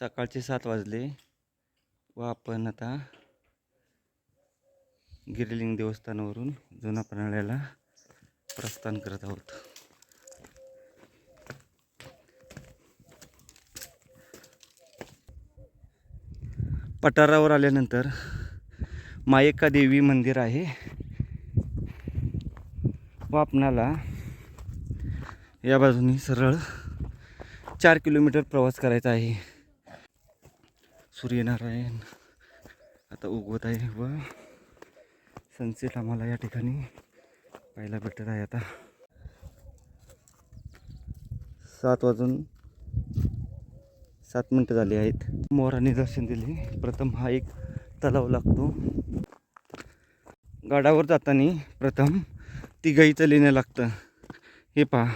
सकाळचे सात वाजले व आपण आता गिरिलिंग देवस्थानावरून जुना प्रणाल्याला प्रस्थान करत आहोत. पठारावर आल्यानंतर मायका देवी मंदिर आहे. व आपणाला या बाजूनी सरळ चार किलोमीटर प्रवास करायचा आहे. सूर्यनारायण. आता उगवत आहे व सनसेट आम्हाला या ठिकाणी पाहायला भेटत आहे आता. सात वाजून सात मिनटं झाली आहेत. मोराने दर्शन दिले. प्रथम हा एक तलाव लागतो. गाडावर जाताना प्रथम तिघाईचं लेणं लागतं. हे पहा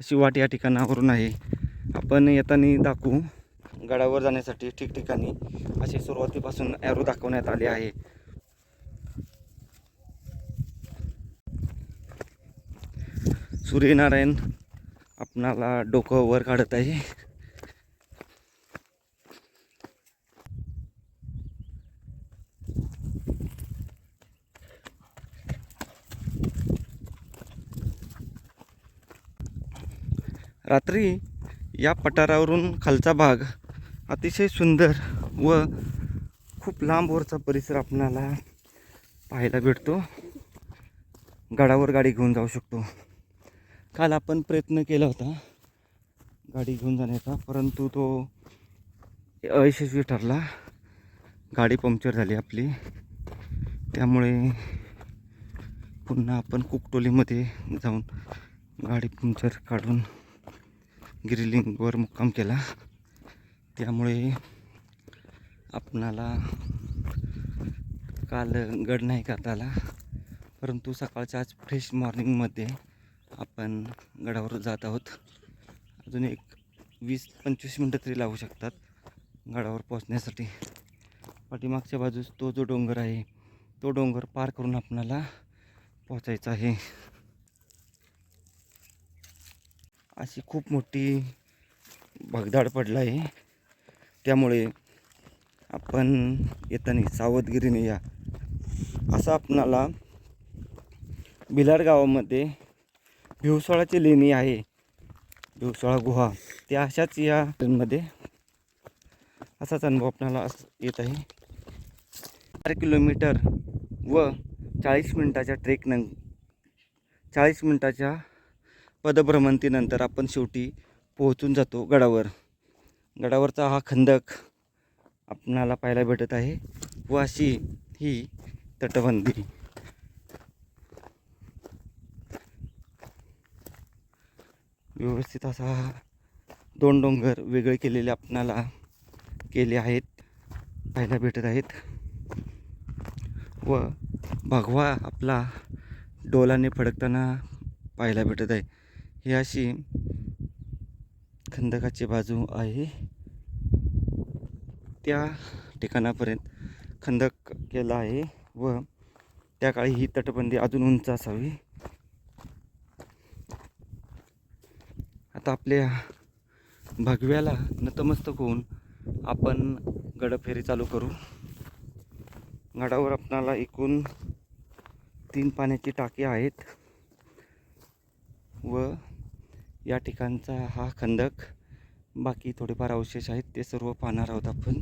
अशी वाट या ठिकाणावरून आहे. आपण येताना दाखवू. गडावर जाण्यासाठी ठिकठिकाणी असे सुरुवातीपासून ॲरो दाखवण्यात आले आहे. सूर्यनारायण आपणाला डोकं वर काढत आहे. रात्री या पठारावरून खालचा भाग अतिशय सुंदर व खूप लांबवरचा परिसर आपणाला पाहायला भेटतो. गडावर गाडी घेऊन जाऊ शकतो. काल आपण प्रयत्न केला होता गाडी घेऊन जाण्याचा परंतु तो अयशस्वी ठरला. गाडी पंक्चर झाली आपली. त्यामुळे पुन्हा आपण कुकटोलीमध्ये जाऊन गाडी पंक्चर काढून गिरिलिंगवर मुक्काम केला. त्यामुळे आपणाला काल गड नाही करता आला परंतु सकाळच्या आज फ्रेश मॉर्निंगमध्ये आपण गडावर जात आहोत. अजून एक वीस पंचवीस मिनटं तरी लागू शकतात गडावर पोहोचण्यासाठी. पाठीमागच्या बाजूस तो जो डोंगर आहे तो डोंगर पार करून आपणाला पोचायचा आहे. अशी खूप मोठी भगदाड पडला आहे त्यामुळे आपण येताना सावधगिरीने या. असं आपणाला भिलाड गावामध्ये भिवसाळाची लेणी आहे. भिवसाळा गुहा. त्या अशाच या मध्ये असाच अनुभव आपणाला असं येत आहे. चार किलोमीटर व चाळीस मिनटाच्या ट्रेकन चाळीस मिनटाच्या पदभ्रमंतीनंतर आपण शेवटी पोहोचून जातो गडावर. गडावरचा हा खंदक आपणाला पाहायला भेटत आहे. व अशी ही तटबंदी. व्यवस्थित असा दोन डोंगर वेगळे केलेले आपणाला केले आहेत पाहायला भेटत आहेत. व भगवा आपला डोलाने फडकताना पाहायला भेटत आहे. ही अशी खंदकाची बाजू आहे. त्या ठिकाणापर्यंत खंदक केला आहे व त्या काळी ही तटबंदी अजून उंच असावी. आता आपल्या भगव्याला नतमस्तक होऊन आपण गडफेरी चालू करू. गडावर आपणाला एकूण तीन पाण्याची टाकी आहेत व या ठिकाणचा हा खंदक. बाकी थोडेफार अवशेष आहेत ते सर्व पाहणार आहोत आपण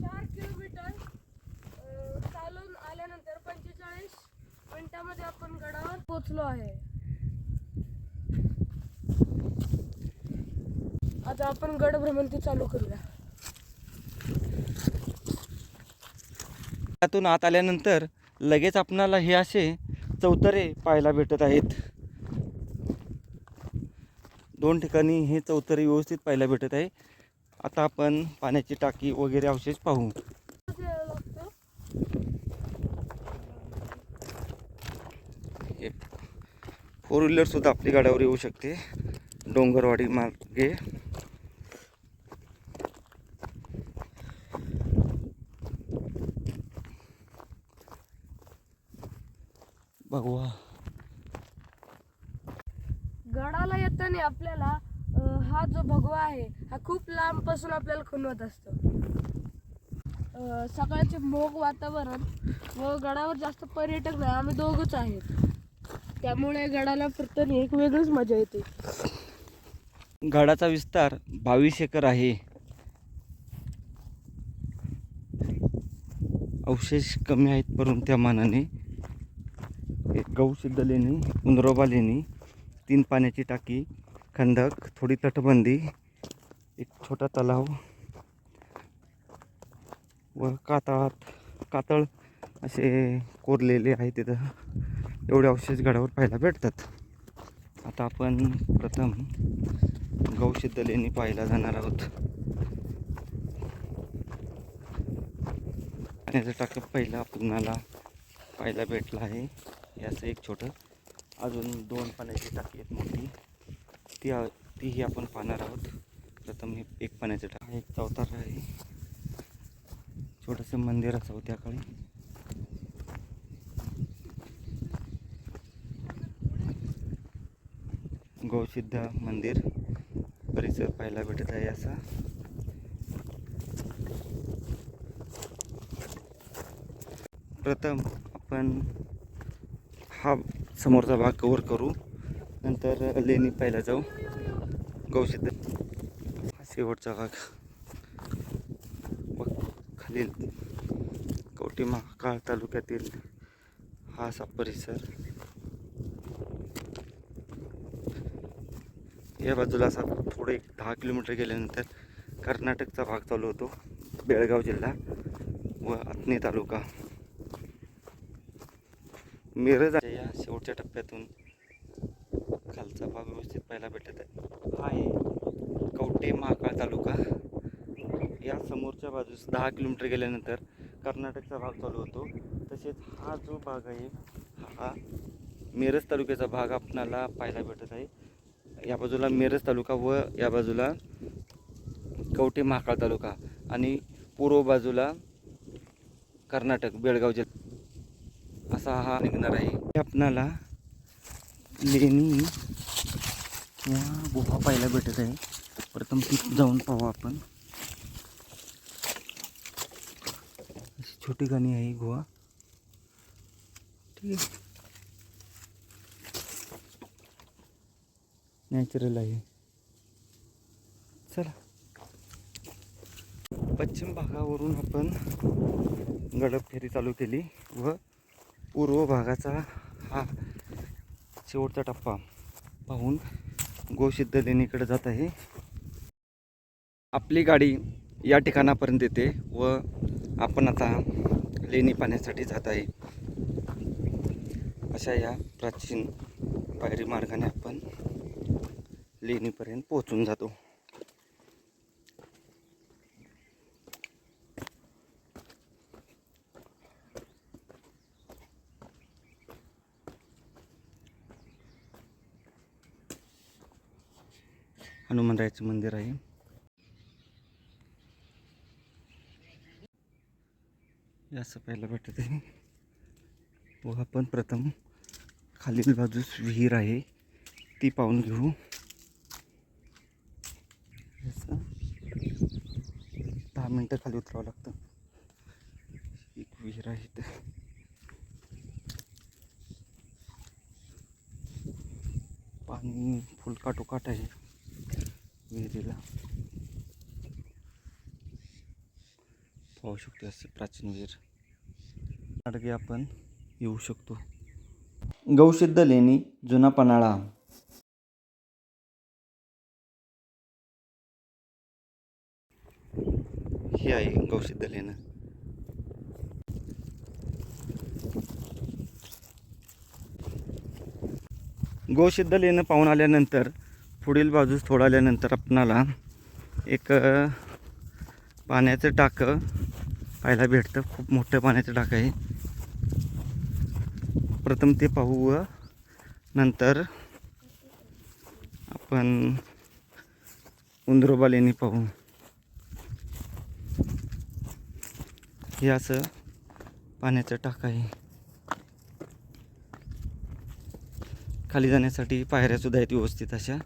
चार किलोमीटर अ, चालून आल्यानंतर पंचेचाळीस मिनिटामध्ये आपण गडावर पोचलो आहे. आता आपण गड भ्रमंती चालू करूया. त्यातून आत आल्यानंतर लगेच आपणाला हे असे चौतरे पाहायला भेटत आहेत. दोन ठिकाणी हे चौतरे व्यवस्थित पाहायला भेटत आहे. आता आपण पाण्याची टाकी वगैरे अवशेष पाहू कसं यायला लागतं हे फोर व्हीलरसुद्धा आपली गाड्यावर येऊ शकते. डोंगरवाडी मार्गे. भगवा गडाला येताना आपल्याला अं, हा जो भगवा आहे हा खूप लांबपासून आपल्याला खुणवत असतो. अं, सकाळचे मोग वातावरण व गडावर जास्त पर्यटक नाही आम्ही दोघच आहेत. त्यामुळे गडाला फिरताना एक वेगळीच मजा येते. गडाचा विस्तार बावीस एकर आहे. अवशेष कमी आहेत परंतु त्या मानाने एक गौसिद्ध लेणी उंदरोबा लेणी तीन पाण्याची टाकी खंदक थोडी तटबंदी एक छोटा तलाव व कातळात कातळ असे कोरलेले आहे तिथं. एवढे अवशेष गडावर पाहायला भेटतात. आता आपण प्रथम गौशिद्ध लेणी पाहायला जाणार आहोत. पाण्याचा टाकप पहिला आपणाला पाहायला भेटला आहे. याचं एक छोटं अजून दोन पाण्याची टाकी आहेत मोठी. ती तीही आपण पाहणार आहोत. प्रथम हे एक पाण्याचं टाक. एक चौतार आहे. छोटंसं मंदिर असावं त्याकडे. गौसिद्ध मंदिर परिसर पाहायला भेटत आहे असा. प्रथम आपण हा समोरचा भाग कवर करू. नंतर लेणी पाहायला जाऊ. गौसिद्ध. हा शेवटचा भाग. व खालील कवटी महाकाळ तालुक्यातील हा असा परिसर. या बाजूला असा थोडं एक दहा किलोमीटर गेल्यानंतर कर्नाटकचा भाग चालू होतो बेळगाव जिल्हा व अथणी तालुका. मिरज या शेवटच्या टप्प्यातून. खालचा भाग व्यवस्थित पाहायला भेटत आहे. हा आहे कवटे महाकाळ तालुका. या समोरच्या बाजूस दहा किलोमीटर गेल्यानंतर कर्नाटकचा भाग चालू होतो. तसेच हा जो भाग आहे हा मिरज तालुक्याचा भाग आपणाला पाहायला भेटत आहे. या बाजूला मिरज तालुका व या बाजूला कवटे महाकाळ तालुका आणि पूर्व बाजूला कर्नाटक बेळगाव जिल्हा. असा हा निघणार आहे. आपणाला लेणी किंवा गुफा पाहायला भेटत आहे. प्रथम तिथं जाऊन पाहू आपण. छोटी गाणी आहे गुहा. ठीक आहे. नॅचरल आहे. चला. पश्चिम भागावरून आपण गडप फेरी चालू केली व पूर्व भागाचा हा शेवटचा टप्पा पाहून गोसिद्ध लेणीकडे जात आहे. आपली गाडी या ठिकाणापर्यंत येते व आपण आता लेणी पाहण्यासाठी जात आहे. अशा या प्राचीन पायरी मार्गाने आपण लेणीपर्यंत पोहोचून जातो. हनुमानरायाचं मंदिर आहे. असं पाहायला भेटत आहे व आपण प्रथम खालील बाजूस विहीर आहे. ती पाहून घेऊ असं दहा मिनटं खाली उतरावं लागतं. एक विहीर आहे इथं पाणी फुलकाटोकाट आहे विहिरीला. पाहू शकतो असे प्राचीन विहीर. मार्गे आपण येऊ शकतो. गौसिद्ध लेणी जुना पन्हाळा. ही आहे गौसिद्ध लेणं गोसिद्ध लेणं पाहून आल्यानंतर पुढील बाजूस थोडं आल्यानंतर आपणाला एक पाण्याचं टाकं पाहायला भेटतं. खूप मोठं पाण्याचं टाकं आहे. प्रथम ते पाहू व नंतर आपण उंदरोबा लेणी पाहू. हे असं पाण्याचं टाक आहे. खाली जाण्यासाठी पायऱ्या सुद्धा आहेत व्यवस्थित अशा.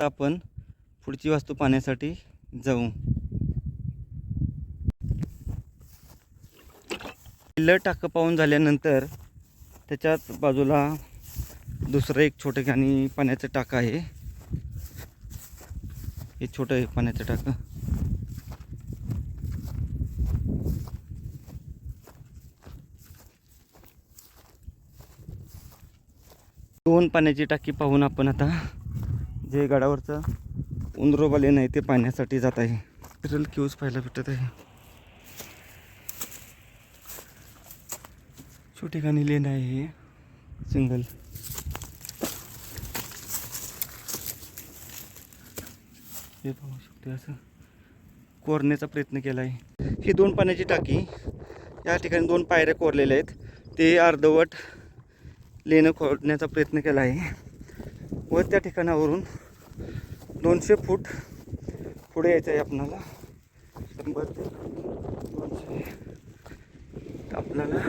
आपण पुढची वस्तू पाहण्यासाठी जाऊ. किल्लर टाकं पाहून झाल्यानंतर त्याच्याच बाजूला दुसरं एक छोटं आणि पाण्याचं टाकं आहे. हे छोटं एक पाण्याचं टाकं. दोन पाण्याची टाकी पाहून आपण आता जे गडावरचं उंदरोबा नाही आहे ते पाहण्यासाठी जात आहे. तिथं क्यूज पाहायला भेटत आहे. छोटे गाणी लेन आहे. हे सिंगल. हे पाहू शकते असं. कोरण्याचा प्रयत्न केला आहे ही दोन पाण्याची टाकी. या ठिकाणी दोन पायऱ्या कोरलेल्या आहेत. ते अर्धवट लेणं खोडण्याचा प्रयत्न केला आहे व त्या ठिकाणावरून दोनशे फूट पुढे यायचं आहे आपणाला शंभर ते दोनशे. आपल्याला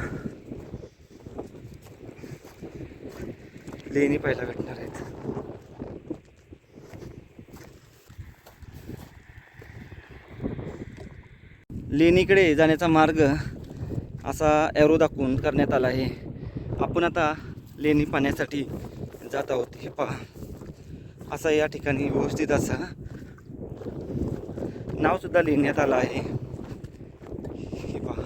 लेणी पाहायला भेटणार आहेत. लेणीकडे जाण्याचा मार्ग असा एरो दाखवून करण्यात आला आहे. आपण आता लेणी पाण्यासाठी जात आहोत. हे पहा. असा या ठिकाणी व्यवस्थित असा नावसुद्धा लिहिण्यात आलं आहे. हे पहा.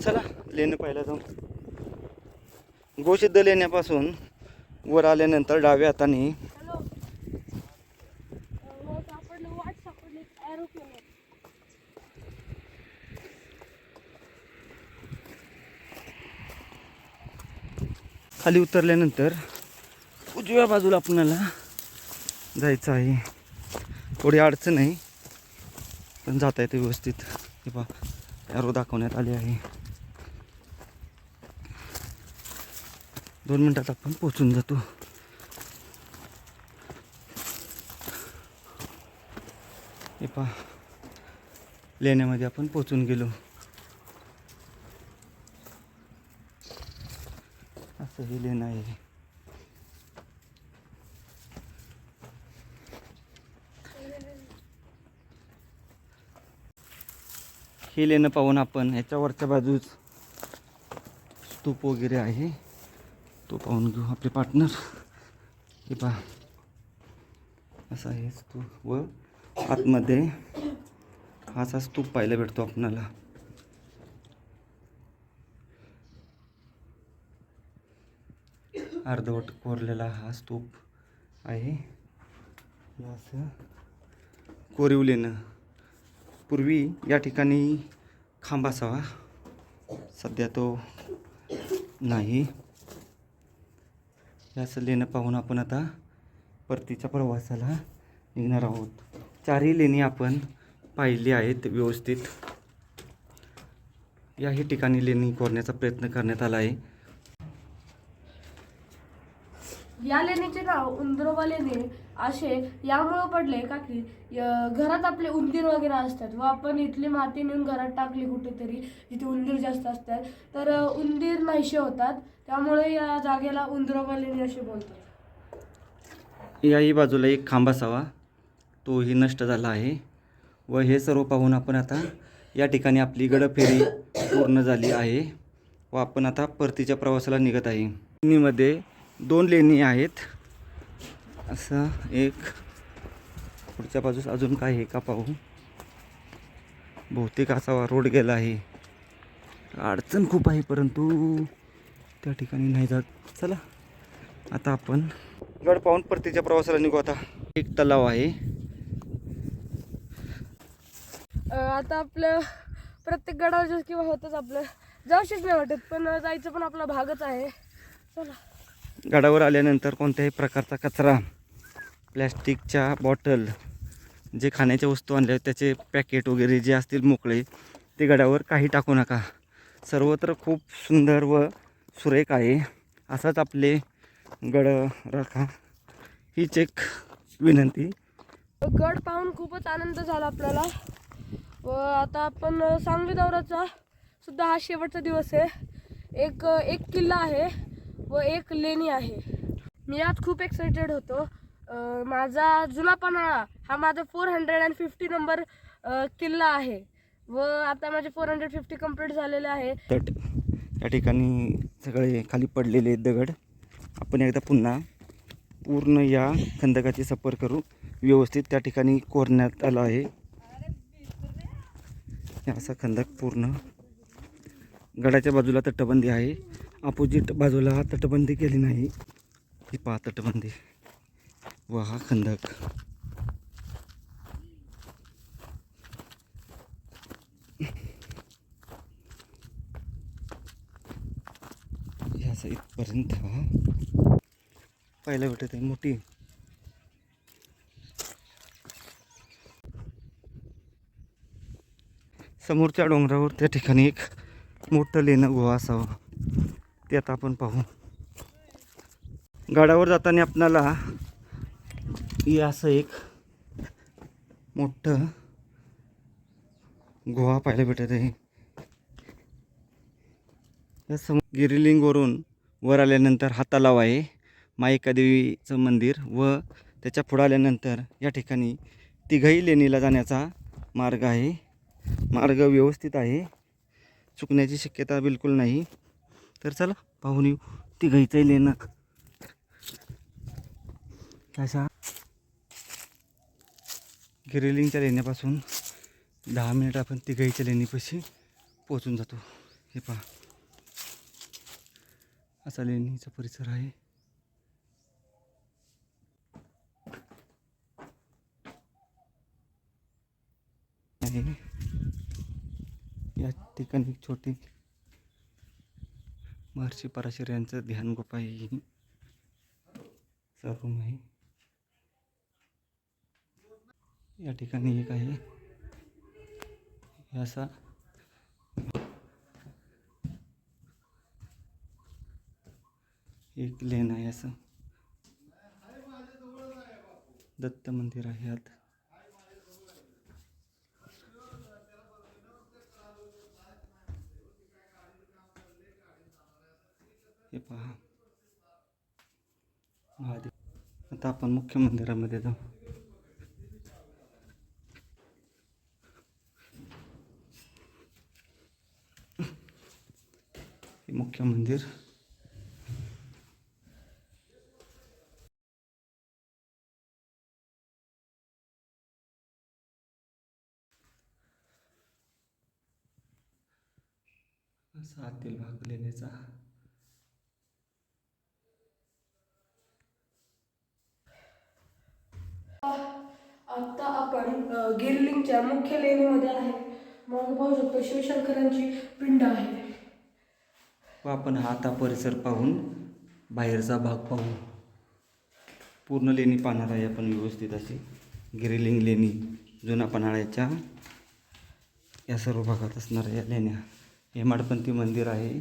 चला लेणं पाहिलं जाऊन गोसिद्ध लेण्यापासून वर आल्यानंतर डाव्या हाताने खाली उतरल्यानंतर उजव्या बाजूला आपणाला जायचं आहे. थोडी अडचण आहे. पण जाता येते व्यवस्थित. हे पहा यारो दाखवण्यात आले आहे. दोन मिनटात आपण पोचून जातो. हे पहा लेण्यामध्ये आपण पोचून गेलो. असं हे लेणं आहे हे लेणं पाहून आपण ह्याच्यावरच्या बाजूस स्तूप वगैरे आहे. तो पाहून घेऊ आपले पार्टनर हे पहा. असा आहे स्तूप व आतमध्ये हा असा स्तूप पाहायला भेटतो आपणाला. अर्धवट कोरलेला हा स्तूप आहे. असं कोरीव लेणं पूर्वी या ठिकाणी खांब असावा. सध्या तो नाही. असं लेणं पाहून आपण आता परतीच्या प्रवासाला निघणार आहोत. चारही लेणी आपण पाहिली आहेत व्यवस्थित. याही ठिकाणी लेणी कोरण्याचा प्रयत्न करण्यात आला आहे. या लेणीचे नाव उंदरोबा लेणी असे यामुळं पडले का की य- घरात आपले उंदीर वगैरे असतात व आपण इथली माती नेऊन घरात टाकली कुठेतरी जिथे उंदीर जास्त असतात. तर उंदीर नाहीसे होतात. त्यामुळे या जागेला उंदरोबा लेणी असे बोलतात. याही बाजूला एक खांब असावा. तोही नष्ट झाला आहे. व हे सर्व पाहून आपण आता या ठिकाणी आपली गडफेरी पूर्ण झाली आहे. व आपण आता परतीच्या प्रवासाला निघत आहे. मध्ये दोन लेणी आहेत. असं एक पुढच्या बाजूस अजून काय आहे का पाहू? बहुतेक असावा रोड गेला आहे. अडचण खूप आहे परंतु त्या ठिकाणी नाही जात. चला आता आपण गड पाहून परतीच्या प्रवासाला निघू आता. एक तलाव आहे. आता आपलं प्रत्येक गडावर किंवा होतच आपलं. जाऊशीच नाही वाटत पण जायचं पण आपला भागच आहे. चला. गडावर आल्यानंतर कोणत्याही प्रकारचा कचरा प्लॅस्टिकच्या बॉटल जे खाण्याच्या वस्तू आणल्या आहेत त्याचे पॅकेट वगैरे जे असतील मोकळे ते गडावर काही टाकू नका. सर्वत्र खूप सुंदर व सुरेख आहे. असाच आपले गड राखा. हीच एक विनंती. गड पाहून खूपच आनंद झाला आपल्याला. व आता आपण सांगली दौऱ्याचा सुद्धा हा शेवटचा दिवस आहे. एक एक किल्ला आहे. व एक लेणी आहे. मी आज खूप एक्साइटेड होतो. माझा जुना पन्हाळा हा माझा four hundred and fifty number किल्ला आहे. व आता माझे फोर हंड्रेड फिफ्टी कंप्लीट झालेले आहे. तट या ठिकाणी सगळे खाली पडलेले दगड. आपण एकदा पुन्हा पूर्ण या खंदकाची सफर करू. व्यवस्थित त्या ठिकाणी कोरण्यात आलं आहे. असा खंदक पूर्ण गडाच्या बाजूला तटबंदी आहे. अपोजिट बाजूला तटबंदी केली नाही. ही पा तटबंदी. व हा खंदक. ह्याचा असं इथपर्यंत हा. पाहायला भेटत आहे मोठी. समोरच्या डोंगरावर त्या ठिकाणी एक मोठं लेणं गोवा असावं. ते आता आपण पाहू. गाडावर जाताना आपणाला हे असं एक मोठं गोवा पाहायला भेटत आहे. या सम गिरिलिंगवरून वर आल्यानंतर हा तलाव आहे. मायिका देवीचं मंदिर व त्याच्या पुढं आल्यानंतर या ठिकाणी तिघही लेणीला जाण्याचा मार्ग आहे. मार्ग व्यवस्थित आहे. चुकण्याची शक्यता बिलकुल नाही. तर चला पाहून येऊ. तिघहीचंही लेणं अशा गिरिलिंगच्या लेण्यापासून दहा मिनिट आपण तिघाईच्या लेणीपाशी पोचून जातो. हे पहा. असा लेणीचा परिसर आहे. या ठिकाणी छोटी महर्षी पराशर यांचं ध्यान गुफा ही रूम आहे. या ठिकाणी एक आहे. असा एक लेन आहे असं. दत्त मंदिर आहे आत हे पहा महादेव आता आपण मुख्य मंदिरामध्ये जाऊ. हे मुख्य मंदिर. असा आतील भाग लेण्याचा आता आपण अ, गिरलिंगच्या मुख्य लेणीमध्ये आहे. मग पाहू शकतो शिवशंकरांची पिंड आहे. व आपण हा आता परिसर पाहून बाहेरचा भाग पाहू पूर्ण लेणी पाहणार आहे आपण व्यवस्थित अशी. गिरिलिंग लेणी जुना पन्हाळ्याच्या या सर्व भागात असणाऱ्या या लेण्या. हेमाडपंथी मंदिर आहे.